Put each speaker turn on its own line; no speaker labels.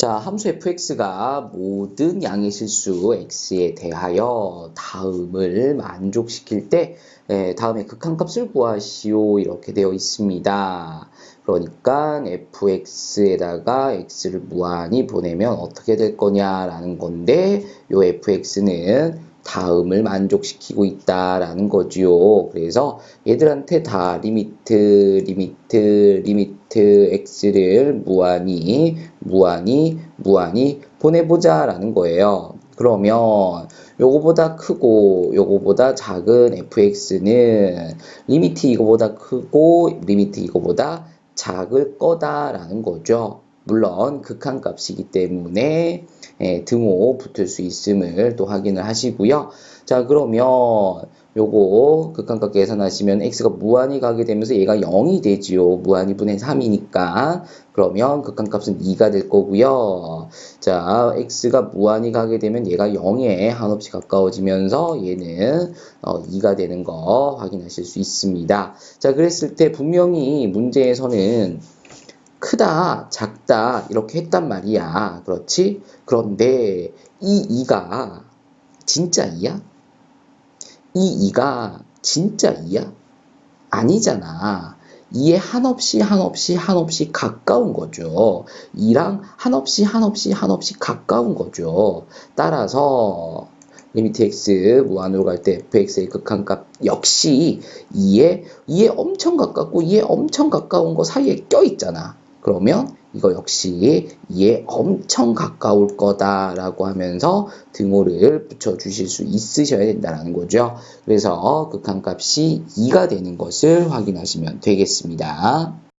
자, 함수 fx가 모든 양의 실수 x에 대하여 다음을 만족시킬 때 에, 다음에 극한값을 구하시오 이렇게 되어 있습니다. 그러니까 fx에다가 x를 무한히 보내면 어떻게 될 거냐라는 건데 요 fx는 다음을 만족시키고 있다라는 거지요. 그래서 얘들한테 다 리미트, 리미트, 리미트 x를 무한히, 무한히, 무한히 보내보자 라는 거예요. 그러면 요거보다 크고 요거보다 작은 fx는 리미트 이거보다 크고 리미트 이거보다 작을 거다라는 거죠. 물론 극한값이기 때문에 예, 등호 붙을 수 있음을 또 확인을 하시고요. 자 그러면 요거 극한값 계산하시면 x가 무한히 가게 되면서 얘가 0이 되지요. 무한히 분의 3이니까 그러면 극한값은 2가 될 거고요. 자 x가 무한히 가게 되면 얘가 0에 한없이 가까워지면서 얘는 어, 2가 되는 거 확인하실 수 있습니다. 자 그랬을 때 분명히 문제에서는 크다, 작다 이렇게 했단 말이야. 그렇지? 그런데 이 2가 진짜 2야? 이 2가 진짜 2야? 아니잖아. 2에 한없이 한없이 한없이 가까운 거죠. 2랑 한없이 한없이 한없이 가까운 거죠. 따라서 리미트 x 무한으로 갈 때 fx의 극한값 역시 2에 2에 엄청 가깝고 2에 엄청 가까운 거 사이에 껴 있잖아. 그러면 이거 역시 2에 엄청 가까울 거다라고 하면서 등호를 붙여 주실 수 있으셔야 된다는 거죠. 그래서 극한값이 2가 되는 것을 확인하시면 되겠습니다.